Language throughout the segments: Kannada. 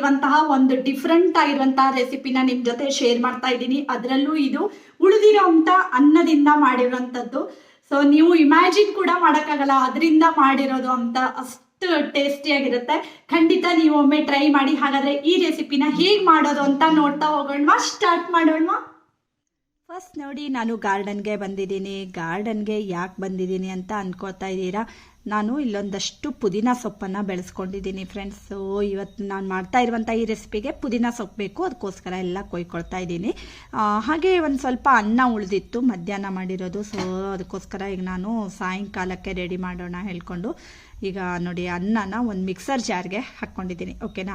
ಆಗಿರುವಂತಹ ಒಂದು ಡಿಫ್ರೆಂಟ್ ಆಗಿರುವಂತಹ ರೆಸಿಪಿನ ನಿಮ್ ಜೊತೆ ಶೇರ್ ಮಾಡ್ತಾ ಇದ್ದೀನಿ. ಅದರಲ್ಲೂ ಇದು ಉಳಿದಿರೋ ಅನ್ನದಿಂದ ಮಾಡಿರುವಂತದ್ದು. ಸೊ ನೀವು ಇಮ್ಯಾಜಿನ್ ಕೂಡ ಮಾಡೋಕ್ಕಾಗಲ್ಲ. ಅದರಿಂದ ಮಾಡಿರೋದು ಅಂತ ಅಷ್ಟು ಟೇಸ್ಟಿ ಆಗಿರುತ್ತೆ. ಖಂಡಿತ ನೀವು ಒಮ್ಮೆ ಟ್ರೈ ಮಾಡಿ. ಹಾಗಾದ್ರೆ ಈ ರೆಸಿಪಿನ ಹೇಗೆ ಮಾಡೋದು ಅಂತ ನೋಡ್ತಾ ಹೋಗೋಣ. ಸ್ಟಾರ್ಟ್ ಮಾಡೋಣ. ಫಸ್ಟ್ ನೋಡಿ, ನಾನು ಗಾರ್ಡನ್ಗೆ ಬಂದಿದ್ದೀನಿ. ಗಾರ್ಡನ್ಗೆ ಯಾಕೆ ಬಂದಿದ್ದೀನಿ ಅಂತ ಅನ್ಕೋತಾ ಇದ್ದೀರಾ? ನಾನು ಇಲ್ಲೊಂದಷ್ಟು ಪುದೀನ ಸೊಪ್ಪನ್ನು ಬೆಳೆಸ್ಕೊಂಡಿದ್ದೀನಿ ಫ್ರೆಂಡ್ಸ್ ಇವತ್ತು ನಾನು ಮಾಡ್ತಾ ಇರುವಂಥ ಈ ರೆಸಿಪಿಗೆ ಪುದೀನ ಸೊಪ್ಪು ಬೇಕು. ಅದಕ್ಕೋಸ್ಕರ ಎಲ್ಲ ಕೊಯ್ಕೊಳ್ತಾ ಇದ್ದೀನಿ. ಹಾಗೆ ಒಂದು ಸ್ವಲ್ಪ ಅನ್ನ ಉಳಿದಿತ್ತು ಮಧ್ಯಾಹ್ನ ಮಾಡಿರೋದು. ಸೊ ಅದಕ್ಕೋಸ್ಕರ ಈಗ ನಾನು ಸಾಯಂಕಾಲಕ್ಕೆ ರೆಡಿ ಮಾಡೋಣ ಹೇಳ್ಕೊಂಡು ಈಗ ನೋಡಿ ಅನ್ನನ ಒಂದು ಮಿಕ್ಸರ್ ಜಾರ್ಗೆ ಹಾಕ್ಕೊಂಡಿದ್ದೀನಿ ಓಕೆನಾ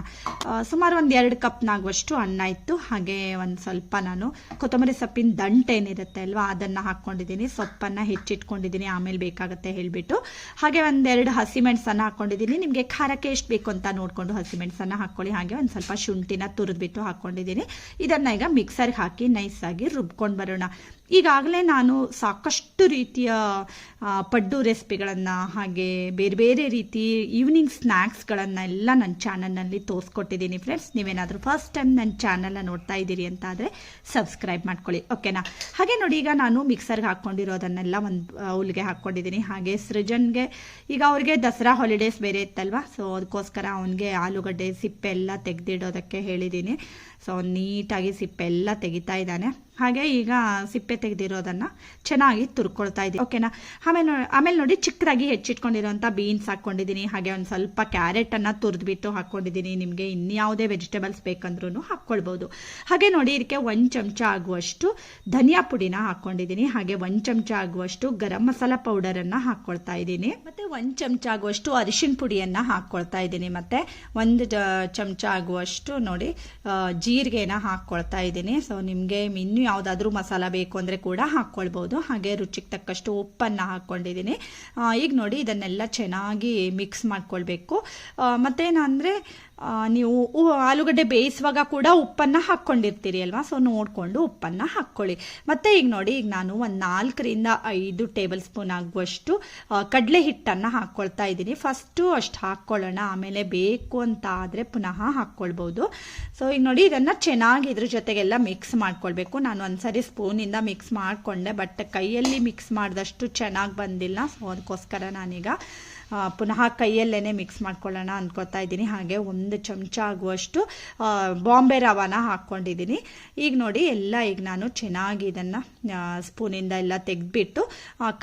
ಸುಮಾರು ಒಂದು ಎರಡು ಕಪ್ನಾಗುವಷ್ಟು ಅನ್ನ ಇತ್ತು, ಹಾಗೆ ಒಂದು ಸ್ವಲ್ಪ ನಾನು ಕೊತ್ತಂಬರಿ ಸೊಪ್ಪಿನ ದಂಟು ಏನಿರುತ್ತೆ ಅಲ್ವಾ, ಅದನ್ನು ಹಾಕ್ಕೊಂಡಿದ್ದೀನಿ ಸೊಪ್ಪನ್ನು ಹೆಚ್ಚಿಟ್ಕೊಂಡಿದ್ದೀನಿ, ಆಮೇಲೆ ಬೇಕಾಗುತ್ತೆ ಹೇಳಿಬಿಟ್ಟು. ಹಾಗೆ ಒಂದೆರಡು ಹಸಿಮೆಣಸನ್ನು ಹಾಕ್ಕೊಂಡಿದ್ದೀನಿ ನಿಮಗೆ ಖಾರಕ್ಕೆ ಎಷ್ಟು ಬೇಕು ಅಂತ ನೋಡಿಕೊಂಡು ಹಸಿಮೆಣಸನ್ನು ಹಾಕ್ಕೊಳ್ಳಿ ಹಾಗೆ ಒಂದು ಸ್ವಲ್ಪ ಶುಂಠಿನ ತುರಿದ್ಬಿಟ್ಟು ಹಾಕ್ಕೊಂಡಿದ್ದೀನಿ ಇದನ್ನು ಈಗ ಮಿಕ್ಸರ್ಗೆ ಹಾಕಿ ನೈಸಾಗಿ ರುಬ್ಕೊಂಡು ಬರೋಣ. ಈಗಾಗಲೇ ನಾನು ಸಾಕಷ್ಟು ರೀತಿಯ ಪಡ್ಡು ರೆಸಿಪಿಗಳನ್ನು ಹಾಗೆ ಬೇರೆ ಬೇರೆ ರೀತಿ ಈವ್ನಿಂಗ್ ಸ್ನ್ಯಾಕ್ಸ್ಗಳನ್ನು ಎಲ್ಲ ನನ್ನ ಚಾನಲ್ನಲ್ಲಿ ತೋರಿಸ್ಕೊಟ್ಟಿದ್ದೀನಿ ಫ್ರೆಂಡ್ಸ್ ನೀವೇನಾದರೂ ಫಸ್ಟ್ ಟೈಮ್ ನನ್ನ ಚಾನಲ್ನ ನೋಡ್ತಾ ಇದ್ದೀರಿ ಅಂತ ಆದರೆ ಸಬ್ಸ್ಕ್ರೈಬ್ ಮಾಡ್ಕೊಳ್ಳಿ ಓಕೆನಾ ಹಾಗೆ ನೋಡಿ, ಈಗ ನಾನು ಮಿಕ್ಸರ್ಗೆ ಹಾಕ್ಕೊಂಡಿರೋದನ್ನೆಲ್ಲ ಒಂದು ಬೌಲ್ಗೆ ಹಾಕ್ಕೊಂಡಿದ್ದೀನಿ. ಹಾಗೆ ಸೃಜನ್ಗೆ, ಈಗ ಅವ್ರಿಗೆ ದಸರಾ ಹಾಲಿಡೇಸ್ ಬೇರೆ ಇತ್ತಲ್ವ? ಸೊ ಅದಕ್ಕೋಸ್ಕರ ಅವನಿಗೆ ಆಲೂಗಡ್ಡೆ, ಸಿಪ್ಪೆ ಎಲ್ಲ ತೆಗೆದಿಡೋದಕ್ಕೆ ಹೇಳಿದ್ದೀನಿ. ಸೊ ನೀಟಾಗಿ ಸಿಪ್ಪೆ ಎಲ್ಲ ತೆಗಿತಾ ಇದ್ದಾನೆ. ಹಾಗೆ ಈಗ ಸಿಪ್ಪೆ ತೆಗೆದಿರೋದನ್ನು ಚೆನ್ನಾಗಿ ತುರ್ಕೊಳ್ತಾ ಇದ್ದೀನಿ. ಓಕೆನಾ? ಆಮೇಲೆ ನೋಡಿ ಆಮೇಲೆ ನೋಡಿ ಚಿಕ್ಕದಾಗಿ ಹೆಚ್ಚಿಟ್ಕೊಂಡಿರೋಂಥ ಬೀನ್ಸ್ ಹಾಕ್ಕೊಂಡಿದ್ದೀನಿ. ಹಾಗೆ ಒಂದು ಸ್ವಲ್ಪ ಕ್ಯಾರೆಟನ್ನು ತುರಿದ್ಬಿಟ್ಟು ಹಾಕ್ಕೊಂಡಿದ್ದೀನಿ. ನಿಮಗೆ ಇನ್ಯಾವುದೇ ವೆಜಿಟೇಬಲ್ಸ್ ಬೇಕಂದ್ರೂ ಹಾಕ್ಕೊಳ್ಬೋದು. ಹಾಗೆ ನೋಡಿ ಇದಕ್ಕೆ ಒಂದು ಚಮಚ ಆಗುವಷ್ಟು ಧನಿಯಾ ಪುಡಿನ ಹಾಕ್ಕೊಂಡಿದ್ದೀನಿ. ಹಾಗೆ ಒಂದು ಚಮಚ ಆಗುವಷ್ಟು ಗರಂ ಮಸಾಲ ಪೌಡರನ್ನು ಹಾಕ್ಕೊಳ್ತಾ ಇದ್ದೀನಿ. ಮತ್ತು ಒಂದು ಚಮಚ ಆಗುವಷ್ಟು ಅರಿಶಿನ ಪುಡಿಯನ್ನು ಹಾಕ್ಕೊಳ್ತಾ ಇದ್ದೀನಿ. ಮತ್ತು ಒಂದು ಚಮಚ ಆಗುವಷ್ಟು ನೋಡಿ ಜೀರಿಗೆನ ಹಾಕ್ಕೊಳ್ತಾ ಇದ್ದೀನಿ. ಸೊ ನಿಮಗೆ ಇನ್ನೂ ಯಾವುದಾದ್ರೂ ಮಸಾಲ ಬೇಕು ಅಂದರೆ ಕೂಡ ಹಾಕ್ಕೊಳ್ಬೋದು. ಹಾಗೆ ರುಚಿಗೆ ತಕ್ಕಷ್ಟು ಉಪ್ಪನ್ನು ಹಾಕ್ಕೊಂಡಿದ್ದೀನಿ. ಈಗ ನೋಡಿ ಇದನ್ನೆಲ್ಲ ಚೆನ್ನಾಗಿ ಮಿಕ್ಸ್ ಮಾಡ್ಕೊಳ್ಬೇಕು. ಮತ್ತೇನಂದ್ರೆ ನೀವು ಆಲೂಗಡ್ಡೆ ಬೇಯಿಸುವಾಗ ಕೂಡ ಉಪ್ಪನ್ನು ಹಾಕ್ಕೊಂಡಿರ್ತೀರಿ ಅಲ್ವಾ? ಸೊ ನೋಡಿಕೊಂಡು ಉಪ್ಪನ್ನು ಹಾಕ್ಕೊಳ್ಳಿ. ಮತ್ತೆ ಈಗ ನೋಡಿ, ಈಗ ನಾನು ಒಂದು ನಾಲ್ಕರಿಂದ ಐದು ಟೇಬಲ್ ಸ್ಪೂನ್ ಆಗುವಷ್ಟು ಕಡಲೆ ಹಿಟ್ಟನ್ನು ಹಾಕ್ಕೊಳ್ತಾ ಇದ್ದೀನಿ. ಫಸ್ಟು ಅಷ್ಟು ಹಾಕ್ಕೊಳ್ಳೋಣ. ಆಮೇಲೆ ಬೇಕು ಅಂತ ಆದರೆ ಪುನಃ ಹಾಕ್ಕೊಳ್ಬೋದು. ಸೊ ಈಗ ನೋಡಿ, ಇದನ್ನು ಚೆನ್ನಾಗಿ ಇದ್ರ ಜೊತೆಗೆಲ್ಲ ಮಿಕ್ಸ್ ಮಾಡ್ಕೊಳ್ಬೇಕು. ನಾನು ಒಂದ್ಸರಿ ಸ್ಪೂನಿಂದ ಮಿಕ್ಸ್ ಮಾಡಿಕೊಂಡೆ ಬಟ್ ಕೈಯಲ್ಲಿ ಮಿಕ್ಸ್ ಮಾಡಿದಷ್ಟು ಚೆನ್ನಾಗಿ ಬಂದಿಲ್ಲ. ಸೊ ಅದಕ್ಕೋಸ್ಕರ ನಾನೀಗ ಪುನಃ ಕೈಯಲ್ಲೇ ಮಿಕ್ಸ್ ಮಾಡ್ಕೊಳ್ಳೋಣ ಅಂದ್ಕೊತಾ ಇದ್ದೀನಿ. ಹಾಗೆ ಒಂದು ಚಮಚ ಆಗುವಷ್ಟು ಬಾಂಬೆ ರವಾನ ಹಾಕ್ಕೊಂಡಿದ್ದೀನಿ. ಈಗ ನೋಡಿ, ಎಲ್ಲ ಈಗ ನಾನು ಚೆನ್ನಾಗಿ ಇದನ್ನು ಸ್ಪೂನಿಂದ ಎಲ್ಲ ತೆಗೆದ್ಬಿಟ್ಟು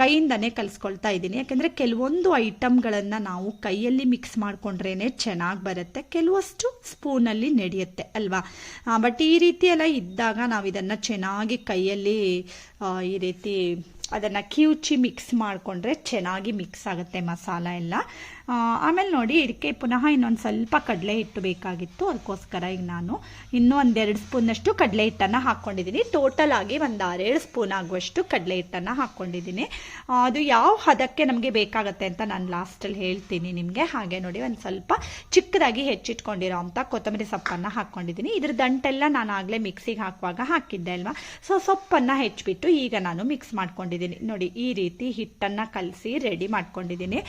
ಕೈಯಿಂದನೇ ಕಲಿಸ್ಕೊಳ್ತಾ ಇದ್ದೀನಿ. ಯಾಕೆಂದರೆ ಕೆಲವೊಂದು ಐಟಮ್ಗಳನ್ನು ನಾವು ಕೈಯಲ್ಲಿ ಮಿಕ್ಸ್ ಮಾಡಿಕೊಂಡ್ರೇ ಚೆನ್ನಾಗಿ ಬರುತ್ತೆ. ಕೆಲವಷ್ಟು ಸ್ಪೂನಲ್ಲಿ ನಡೆಯುತ್ತೆ, ಅಲ್ವಾ? ಬಟ್ ಈ ರೀತಿ ಎಲ್ಲ ಇದ್ದಾಗ ನಾವು ಇದನ್ನು ಚೆನ್ನಾಗಿ ಕೈಯಲ್ಲಿ ಈ ರೀತಿ ಅದನ್ನು ಕಿವುಚಿ ಮಿಕ್ಸ್ ಮಾಡಿಕೊಂಡ್ರೆ ಚೆನ್ನಾಗಿ ಮಿಕ್ಸ್ ಆಗುತ್ತೆ ಮಸಾಲ ಎಲ್ಲ. ಆಮೇಲೆ ನೋಡಿ ಇದಕ್ಕೆ ಪುನಃ ಇನ್ನೊಂದು ಸ್ವಲ್ಪ ಕಡಲೆ ಹಿಟ್ಟು ಬೇಕಾಗಿತ್ತು. ಅದಕ್ಕೋಸ್ಕರ ಈಗ ನಾನು ಇನ್ನೂ ಒಂದೆರಡು ಸ್ಪೂನಷ್ಟು ಕಡಲೆ ಹಿಟ್ಟನ್ನು ಹಾಕ್ಕೊಂಡಿದ್ದೀನಿ ಟೋಟಲ್ ಆಗಿ ಒಂದು ಆರೇಳು ಸ್ಪೂನ್ ಆಗುವಷ್ಟು ಕಡಲೆ ಹಿಟ್ಟನ್ನು ಹಾಕ್ಕೊಂಡಿದ್ದೀನಿ ಅದು ಯಾವ ಹದಕ್ಕೆ ನಮಗೆ ಬೇಕಾಗುತ್ತೆ ಅಂತ ನಾನು ಲಾಸ್ಟಲ್ಲಿ ಹೇಳ್ತೀನಿ ನಿಮಗೆ. ಹಾಗೆ ನೋಡಿ ಒಂದು ಸ್ವಲ್ಪ ಚಿಕ್ಕದಾಗಿ ಹೆಚ್ಚಿಟ್ಕೊಂಡಿರೋ ಅಂಥ ಕೊತ್ತಂಬರಿ ಸೊಪ್ಪನ್ನು ಹಾಕ್ಕೊಂಡಿದ್ದೀನಿ ಇದ್ರ ದಂಟೆಲ್ಲ ನಾನು ಆಗಲೇ ಮಿಕ್ಸಿಗೆ ಹಾಕುವಾಗ ಹಾಕಿದ್ದೆ ಅಲ್ವಾ? ಸೊ ಸೊಪ್ಪನ್ನು ಹೆಚ್ಚಿಬಿಟ್ಟು ಈಗ ನಾನು ಮಿಕ್ಸ್ ಮಾಡ್ಕೊಂಡಿದ್ದೀನಿ ನೋಡಿ ಈ ರೀತಿ ಹಿಟ್ಟನ್ನು ಕಲಸಿ ರೆಡಿ ಮಾಡ್ಕೊಂಡಿದ್ದೀನಿ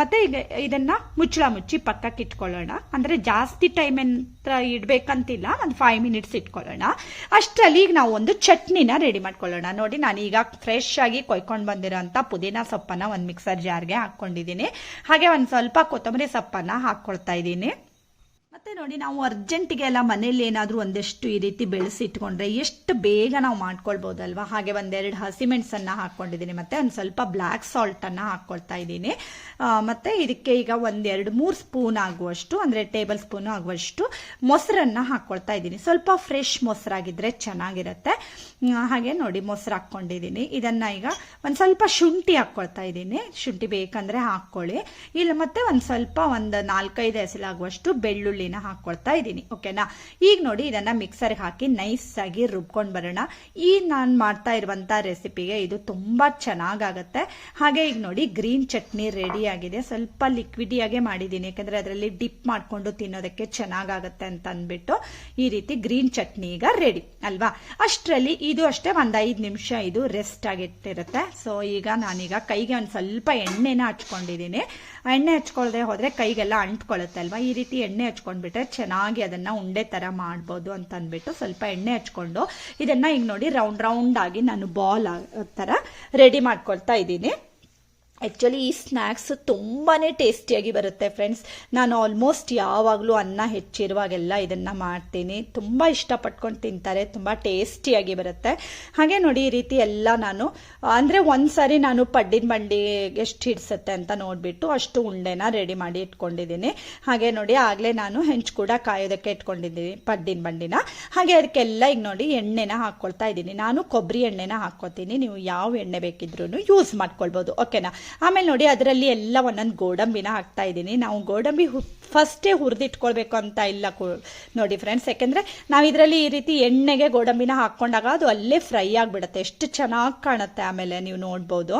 ಮತ್ತು ಈಗ ಇದನ್ನ ಮುಚ್ಚಳ ಮುಚ್ಚಿ ಪಕ್ಕಕ್ಕೆ ಇಟ್ಕೊಳ್ಳೋಣ. ಅಂದರೆ ಜಾಸ್ತಿ ಟೈಮ್ ಅಂತ ಇಡಬೇಕಂತಿಲ್ಲ, ಒಂದು ಫೈವ್ ಮಿನಿಟ್ಸ್ ಇಟ್ಕೊಳ್ಳೋಣ. ಅಷ್ಟರಲ್ಲಿ ಈಗ ನಾವು ಒಂದು ಚಟ್ನಿನ ರೆಡಿ ಮಾಡ್ಕೊಳ್ಳೋಣ. ನೋಡಿ, ನಾನು ಈಗ ಫ್ರೆಶ್ ಆಗಿ ಕೊಯ್ಕೊಂಡು ಬಂದಿರೋಂಥ ಪುದೀನ ಸೊಪ್ಪನ್ನ ಒಂದು ಮಿಕ್ಸರ್ ಜಾರ್ಗೆ ಹಾಕ್ಕೊಂಡಿದ್ದೀನಿ. ಹಾಗೆ ಒಂದು ಸ್ವಲ್ಪ ಕೊತ್ತಂಬರಿ ಸೊಪ್ಪನ್ನ ಹಾಕ್ಕೊಳ್ತಾ ಇದ್ದೀನಿ. ಮತ್ತೆ ನೋಡಿ, ನಾವು ಅರ್ಜೆಂಟಿಗೆ ಎಲ್ಲ ಮನೇಲಿ ಏನಾದರೂ ಒಂದಷ್ಟು ಈ ರೀತಿ ಬೆಳೆಸಿಟ್ಕೊಂಡ್ರೆ ಎಷ್ಟು ಬೇಗ ನಾವು ಮಾಡ್ಕೊಳ್ಬೋದಲ್ವಾ? ಹಾಗೆ ಒಂದೆರಡು ಹಸಿಮೆಣಸನ್ನು ಹಾಕ್ಕೊಂಡಿದ್ದೀನಿ, ಮತ್ತೆ ಒಂದು ಸ್ವಲ್ಪ ಬ್ಲ್ಯಾಕ್ ಸಾಲ್ಟನ್ನು ಹಾಕ್ಕೊಳ್ತಾ ಇದ್ದೀನಿ. ಮತ್ತು ಇದಕ್ಕೆ ಈಗ ಒಂದೆರಡು ಮೂರು ಸ್ಪೂನ್ ಆಗುವಷ್ಟು, ಅಂದರೆ ಟೇಬಲ್ ಸ್ಪೂನು ಆಗುವಷ್ಟು ಮೊಸರನ್ನು ಹಾಕ್ಕೊಳ್ತಾ ಇದ್ದೀನಿ. ಸ್ವಲ್ಪ ಫ್ರೆಶ್ ಮೊಸರಾಗಿದ್ದರೆ ಚೆನ್ನಾಗಿರುತ್ತೆ. ಹಾಗೆ ನೋಡಿ, ಮೊಸರು ಹಾಕ್ಕೊಂಡಿದ್ದೀನಿ. ಇದನ್ನು ಈಗ ಒಂದು ಸ್ವಲ್ಪ ಶುಂಠಿ ಹಾಕ್ಕೊಳ್ತಾ ಇದ್ದೀನಿ. ಶುಂಠಿ ಬೇಕಂದರೆ ಹಾಕ್ಕೊಳ್ಳಿ. ಇಲ್ಲ, ಮತ್ತೆ ಒಂದು ಸ್ವಲ್ಪ ಒಂದು ನಾಲ್ಕೈದು ಎಸಲಾಗುವಷ್ಟು ಬೆಳ್ಳುಳ್ಳಿನ ಹಾಕ್ಕೊಳ್ತಾ ಇದ್ದೀನಿ, ಓಕೆನಾ? ಈಗ ನೋಡಿ ಇದನ್ನು ಮಿಕ್ಸರ್ಗೆ ಹಾಕಿ ನೈಸಾಗಿ ರುಬ್ಕೊಂಡು ಬರೋಣ. ಈ ನಾನು ಮಾಡ್ತಾ ಇರುವಂಥ ರೆಸಿಪಿಗೆ ಇದು ತುಂಬ ಚೆನ್ನಾಗಾಗತ್ತೆ. ಹಾಗೆ ಈಗ ನೋಡಿ ಗ್ರೀನ್ ಚಟ್ನಿ ರೆಡಿ ಆಗಿದೆ. ಸ್ವಲ್ಪ ಲಿಕ್ವಿಡಿಯಾಗೆ ಮಾಡಿದ್ದೀನಿ, ಯಾಕಂದ್ರೆ ಅದರಲ್ಲಿ ಡಿಪ್ ಮಾಡಿಕೊಂಡು ತಿನ್ನೋದಕ್ಕೆ ಚೆನ್ನಾಗಾಗತ್ತೆ ಅಂತ ಅಂದ್ಬಿಟ್ಟು ಈ ರೀತಿ ಗ್ರೀನ್ ಚಟ್ನಿ ಈಗ ರೆಡಿ ಅಲ್ವಾ? ಅಷ್ಟರಲ್ಲಿ ಇದು ಅಷ್ಟೇ ಒಂದು ಐದು ನಿಮಿಷ ಇದು ರೆಸ್ಟ್ ಆಗಿಟ್ಟಿರುತ್ತೆ. ಸೊ ಈಗ ನಾನೀಗ ಕೈಗೆ ಒಂದು ಸ್ವಲ್ಪ ಎಣ್ಣೆನ ಹಚ್ಕೊಂಡಿದ್ದೀನಿ. ಎಣ್ಣೆ ಹಚ್ಕೊಳ್ದೆ ಹೋದರೆ ಕೈಗೆಲ್ಲ ಅಂಟ್ಕೊಳ್ಳುತ್ತೆ ಅಲ್ವಾ? ಈ ರೀತಿ ಎಣ್ಣೆ ಹಚ್ಕೊಂಡು ಮಾಡ್ಕೊಂಡ್ಬಿಟ್ರೆ ಚೆನ್ನಾಗಿ ಅದನ್ನು ಉಂಡೆ ಥರ ಮಾಡ್ಬೋದು ಅಂತ ಅಂದ್ಬಿಟ್ಟು ಸ್ವಲ್ಪ ಎಣ್ಣೆ ಹಚ್ಕೊಂಡು ಇದನ್ನು ಈಗ ನೋಡಿ ರೌಂಡ್ ರೌಂಡಾಗಿ ನಾನು ಬಾಲ್ ಥರ ರೆಡಿ ಮಾಡ್ಕೊಳ್ತಾ ಇದ್ದೀನಿ. ಆ್ಯಕ್ಚುಲಿ ಈ ಸ್ನ್ಯಾಕ್ಸ್ ತುಂಬಾ ಟೇಸ್ಟಿಯಾಗಿ ಬರುತ್ತೆ ಫ್ರೆಂಡ್ಸ್ ನಾನು ಆಲ್ಮೋಸ್ಟ್ ಯಾವಾಗಲೂ ಅನ್ನ ಹೆಚ್ಚಿರುವಾಗೆಲ್ಲ ಇದನ್ನು ಮಾಡ್ತೀನಿ. ತುಂಬ ಇಷ್ಟಪಟ್ಕೊಂಡು ತಿಂತಾರೆ, ತುಂಬ ಟೇಸ್ಟಿಯಾಗಿ ಬರುತ್ತೆ. ಹಾಗೆ ನೋಡಿ, ಈ ರೀತಿ ಎಲ್ಲ ನಾನು, ಅಂದರೆ ಒಂದು ಸಾರಿ ನಾನು ಪಡ್ಡಿನ ಬಂಡಿ ಎಷ್ಟು ಹಿಡಿಸುತ್ತೆ ಅಂತ ನೋಡಿಬಿಟ್ಟು ಅಷ್ಟು ಉಂಡೆನ ರೆಡಿ ಮಾಡಿ ಇಟ್ಕೊಂಡಿದ್ದೀನಿ. ಹಾಗೆ ನೋಡಿ, ಆಗಲೇ ನಾನು ಹೆಂಚು ಕೂಡ ಕಾಯೋದಕ್ಕೆ ಇಟ್ಕೊಂಡಿದ್ದೀನಿ ಪಡ್ಡಿನ ಬಂಡಿನ. ಹಾಗೆ ಅದಕ್ಕೆಲ್ಲ ಈಗ ನೋಡಿ, ಎಣ್ಣೆನ ಹಾಕ್ಕೊಳ್ತಾ ಇದ್ದೀನಿ. ನಾನು ಕೊಬ್ಬರಿ ಎಣ್ಣೆನ ಹಾಕ್ಕೊತೀನಿ ನೀವು ಯಾವ ಎಣ್ಣೆ ಬೇಕಿದ್ರೂ ಯೂಸ್ ಮಾಡ್ಕೊಳ್ಬೋದು ಓಕೆನಾ ಆಮೇಲೆ ನೋಡಿ ಅದರಲ್ಲಿ ಎಲ್ಲ ಒಂದೊಂದು ಗೋಡಂಬಿನ ಹಾಕ್ತಾ ಇದ್ದೀನಿ. ನಾವು ಗೋಡಂಬಿ ಹು ಫಸ್ಟೇ ಹುರಿದಿಟ್ಕೊಳ್ಬೇಕು ಅಂತ ಇಲ್ಲ ನೋಡಿ ಫ್ರೆಂಡ್ಸ್ ಯಾಕೆಂದರೆ ನಾವು ಇದರಲ್ಲಿ ಈ ರೀತಿ ಎಣ್ಣೆಗೆ ಗೋಡಂಬಿನ ಹಾಕ್ಕೊಂಡಾಗ ಅದು ಅಲ್ಲೇ ಫ್ರೈ ಆಗಿಬಿಡುತ್ತೆ. ಎಷ್ಟು ಚೆನ್ನಾಗಿ ಕಾಣುತ್ತೆ ಆಮೇಲೆ ನೀವು ನೋಡ್ಬೋದು.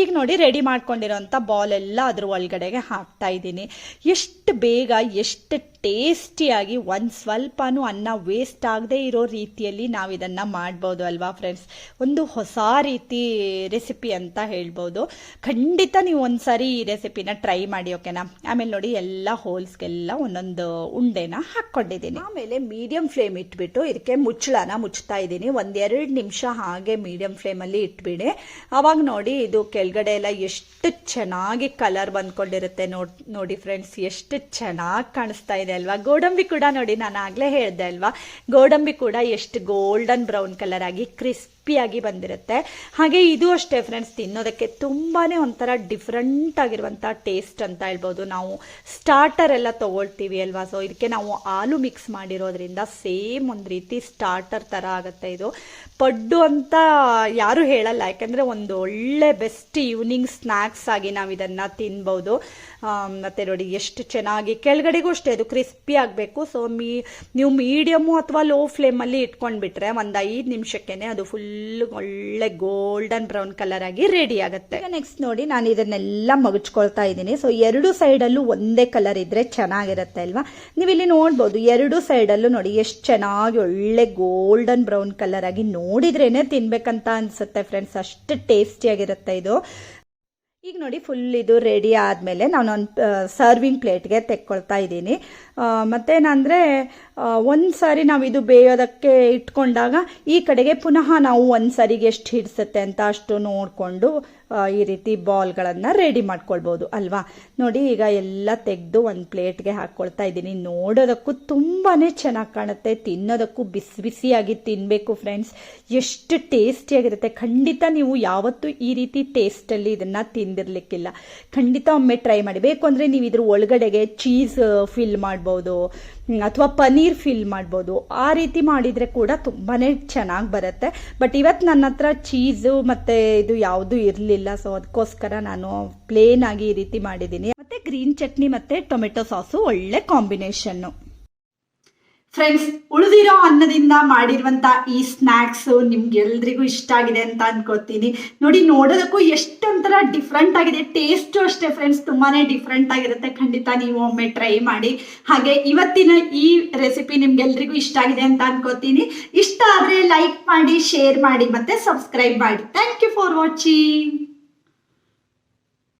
ಈಗ ನೋಡಿ ರೆಡಿ ಮಾಡ್ಕೊಂಡಿರೋಂಥ ಬಾಲ್ ಎಲ್ಲ ಅದ್ರ ಒಳಗಡೆಗೆ ಹಾಕ್ತಾ ಇದ್ದೀನಿ. ಎಷ್ಟು ಬೇಗ, ಎಷ್ಟು ಟೇಸ್ಟಿಯಾಗಿ ಒಂದು ಸ್ವಲ್ಪನೂ ಅನ್ನ ವೇಸ್ಟ್ ಆಗದೆ ಇರೋ ರೀತಿಯಲ್ಲಿ ನಾವು ಇದನ್ನು ಮಾಡ್ಬೋದು ಅಲ್ವಾ ಫ್ರೆಂಡ್ಸ್ ಒಂದು ಹೊಸ ರೀತಿ ರೆಸಿಪಿ ಅಂತ ಹೇಳ್ಬೋದು. ಖಂಡಿತ ನೀವು ಒಂದು ಈ ರೆಸಿಪಿನ ಟ್ರೈ ಮಾಡಿ ಓಕೆನಾ ಆಮೇಲೆ ನೋಡಿ ಎಲ್ಲ ಹೋಲ್ಸ್ಗೆಲ್ಲ ಒಂದೊಂದು ಉಂಡೆನ ಹಾಕ್ಕೊಂಡಿದ್ದೀನಿ. ಆಮೇಲೆ ಮೀಡಿಯಂ ಫ್ಲೇಮ್ ಇಟ್ಬಿಟ್ಟು ಇದಕ್ಕೆ ಮುಚ್ಚಳನ ಮುಚ್ತಾ ಇದ್ದೀನಿ. ಒಂದೆರಡು ನಿಮಿಷ ಹಾಗೆ ಮೀಡಿಯಂ ಫ್ಲೇಮಲ್ಲಿ ಇಟ್ಬಿಡಿ. ಅವಾಗ ನೋಡಿ ಇದು ಕೆಳಗಡೆ ಎಲ್ಲ ಎಷ್ಟು ಚೆನ್ನಾಗಿ ಕಲರ್ ಬಂದ್ಕೊಂಡಿರುತ್ತೆ ನೋಡ್ ನೋಡಿ ಫ್ರೆಂಡ್ಸ್ ಎಷ್ಟು ಚೆನ್ನಾಗಿ ಕಾಣಿಸ್ತಾ ಇದೆ. ಅಲ್ವಾ? ಗೋಡಂಬಿ ಕೂಡ ನೋಡಿ, ನಾನು ಆಗಲೇ ಹೇಳಿದೆ ಅಲ್ವಾ? ಗೋಡಂಬಿ ಕೂಡ ಎಷ್ಟು ಗೋಲ್ಡನ್ ಬ್ರೌನ್ ಕಲರ್ ಆಗಿ ಕ್ರಿಸ್ಪಿಯಾಗಿ ಬಂದಿರುತ್ತೆ. ಹಾಗೆ ಇದು ಅಷ್ಟೇ ಫ್ರೆಂಡ್ಸ್ ತಿನ್ನೋದಕ್ಕೆ ತುಂಬಾ ಒಂಥರ ಡಿಫ್ರೆಂಟ್ ಆಗಿರುವಂಥ ಟೇಸ್ಟ್ ಅಂತ ಹೇಳ್ಬೋದು. ನಾವು ಸ್ಟಾರ್ಟರ್ ಎಲ್ಲ ತಗೊಳ್ತೀವಿ ಅಲ್ವಾ? ಸೊ ಇದಕ್ಕೆ ನಾವು ಹಾಲು ಮಿಕ್ಸ್ ಮಾಡಿರೋದ್ರಿಂದ ಸೇಮ್ ಒಂದು ರೀತಿ ಸ್ಟಾರ್ಟರ್ ಥರ ಆಗುತ್ತೆ ಇದು. ಪಡ್ಡು ಅಂತ ಯಾರು ಹೇಳಲ್ಲ. ಯಾಕೆಂದರೆ ಒಂದು ಒಳ್ಳೆ ಬೆಸ್ಟ್ ಈವ್ನಿಂಗ್ ಸ್ನ್ಯಾಕ್ಸ್ ಆಗಿ ನಾವು ಇದನ್ನು ತಿನ್ಬೋದು. ಮತ್ತೆ ನೋಡಿ ಎಷ್ಟು ಚೆನ್ನಾಗಿ ಕೆಳಗಡೆಗೂ ಅಷ್ಟೇ, ಅದು ಕ್ರಿಸ್ಪಿ ಆಗಬೇಕು. ಸೊ ಮೀ, ನೀವು ಮೀಡಿಯಮು ಅಥವಾ ಲೋ ಫ್ಲೇಮಲ್ಲಿ ಇಟ್ಕೊಂಡ್ಬಿಟ್ರೆ ಒಂದು ಐದು ನಿಮಿಷಕ್ಕೇ ಅದು ಫುಲ್ ಒಳ್ಳೆ ಗೋಲ್ಡನ್ ಬ್ರೌನ್ ಕಲರ್ ಆಗಿ ರೆಡಿ ಆಗುತ್ತೆ. ನೆಕ್ಸ್ಟ್ ನೋಡಿ ನಾನು ಇದನ್ನೆಲ್ಲ ಮಗಚ್ಕೊಳ್ತಾ ಇದ್ದೀನಿ. ಸೊ ಎರಡು ಸೈಡಲ್ಲೂ ಒಂದೇ ಕಲರ್ ಇದ್ರೆ ಚೆನ್ನಾಗಿರುತ್ತೆ ಅಲ್ವಾ? ನೀವು ಇಲ್ಲಿ ನೋಡ್ಬೋದು, ಎರಡು ಸೈಡಲ್ಲೂ ನೋಡಿ ಎಷ್ಟು ಚೆನ್ನಾಗಿ ಒಳ್ಳೆ ಗೋಲ್ಡನ್ ಬ್ರೌನ್ ಕಲರ್ ಆಗಿ ನೋಡಿದ್ರೇನೆ ತಿನ್ಬೇಕಂತ ಅನ್ಸುತ್ತೆ ಫ್ರೆಂಡ್ಸ್ ಅಷ್ಟು ಟೇಸ್ಟಿಯಾಗಿರುತ್ತೆ ಇದು. ಈಗ ನೋಡಿ ಫುಲ್ ಇದು ರೆಡಿ ಆದಮೇಲೆ ನಾನು ಒಂದು ಸರ್ವಿಂಗ್ ಪ್ಲೇಟ್ಗೆ ತೆಕ್ಕೊಳ್ತಾ ಇದ್ದೀನಿ. ಮತ್ತೇನಂದರೆ ಒಂದು ಸಾರಿ ನಾವು ಇದು ಬೇಯೋದಕ್ಕೆ ಇಟ್ಕೊಂಡಾಗ ಈ ಕಡೆಗೆ ಪುನಃ ನಾವು ಒಂದು ಸಾರಿಗೆ ಎಷ್ಟು ಹಿಡಿಸುತ್ತೆ ಅಂತ ಅಷ್ಟು ನೋಡಿಕೊಂಡು ಈ ರೀತಿ ಬಾಲ್ಗಳನ್ನು ರೆಡಿ ಮಾಡ್ಕೊಳ್ಬೋದು, ಅಲ್ವಾ? ನೋಡಿ, ಈಗ ಎಲ್ಲ ತೆಗೆದು ಒಂದು ಪ್ಲೇಟ್ಗೆ ಹಾಕ್ಕೊಳ್ತಾ ಇದ್ದೀನಿ. ನೋಡೋದಕ್ಕೂ ತುಂಬಾ ಚೆನ್ನಾಗಿ ಕಾಣುತ್ತೆ. ತಿನ್ನೋದಕ್ಕೂ ಬಿಸಿ ಬಿಸಿಯಾಗಿ ತಿನ್ನಬೇಕು ಫ್ರೆಂಡ್ಸ್ ಎಷ್ಟು ಟೇಸ್ಟಿಯಾಗಿರುತ್ತೆ ಖಂಡಿತ ನೀವು ಯಾವತ್ತೂ ಈ ರೀತಿ ಟೇಸ್ಟಲ್ಲಿ ಇದನ್ನು ತಿಂದಿರಲಿಕ್ಕಿಲ್ಲ. ಖಂಡಿತ ಒಮ್ಮೆ ಟ್ರೈ ಮಾಡಿ. ಬೇಕು ಅಂದರೆ ನೀವು ಇದ್ರ ಒಳಗಡೆಗೆ ಚೀಸ್ ಫಿಲ್ ಮಾಡ್ಬೋದು. ಅಥವಾ ಪನೀರ್ ಫಿಲ್ ಮಾಡ್ಬೋದು. ಆ ರೀತಿ ಮಾಡಿದರೆ ಕೂಡ ತುಂಬಾ ಚೆನ್ನಾಗಿ ಬರುತ್ತೆ. ಬಟ್ ಇವತ್ತು ನನ್ನ ಹತ್ರ ಚೀಸು ಮತ್ತು ಇದು ಯಾವುದು ಇರಲಿಲ್ಲ. ಸೊ ಅದಕ್ಕೋಸ್ಕರ ನಾನು ಪ್ಲೇನ್ ಆಗಿ ಈ ರೀತಿ ಮಾಡಿದ್ದೀನಿ. ಮತ್ತು ಗ್ರೀನ್ ಚಟ್ನಿ ಮತ್ತು ಟೊಮೆಟೊ ಸಾಸು ಒಳ್ಳೆ ಕಾಂಬಿನೇಷನ್ನು. ಫ್ರೆಂಡ್ಸ್ ಉಳಿದಿರೋ ಅನ್ನದಿಂದ ಮಾಡಿರುವಂತ ಈ ಸ್ನ್ಯಾಕ್ಸ್ ನಿಮ್ಗೆಲ್ರಿಗೂ ಇಷ್ಟ ಆಗಿದೆ ಅಂತ ಅನ್ಕೋತೀನಿ. ನೋಡಿ, ನೋಡೋದಕ್ಕೂ ಎಷ್ಟೊಂಥರ ಡಿಫ್ರೆಂಟ್ ಆಗಿದೆ. ಟೇಸ್ಟು ಅಷ್ಟೇ ಫ್ರೆಂಡ್ಸ್ ತುಂಬಾನೇ ಡಿಫ್ರೆಂಟ್ ಆಗಿರುತ್ತೆ. ಖಂಡಿತ ನೀವು ಒಮ್ಮೆ ಟ್ರೈ ಮಾಡಿ. ಹಾಗೆ ಇವತ್ತಿನ ಈ ರೆಸಿಪಿ ನಿಮ್ಗೆಲ್ರಿಗೂ ಇಷ್ಟ ಆಗಿದೆ ಅಂತ ಅನ್ಕೋತೀನಿ. ಇಷ್ಟ ಆದರೆ ಲೈಕ್ ಮಾಡಿ ಶೇರ್ ಮಾಡಿ ಮತ್ತೆ ಸಬ್ಸ್ಕ್ರೈಬ್ ಮಾಡಿ. Thank you for watching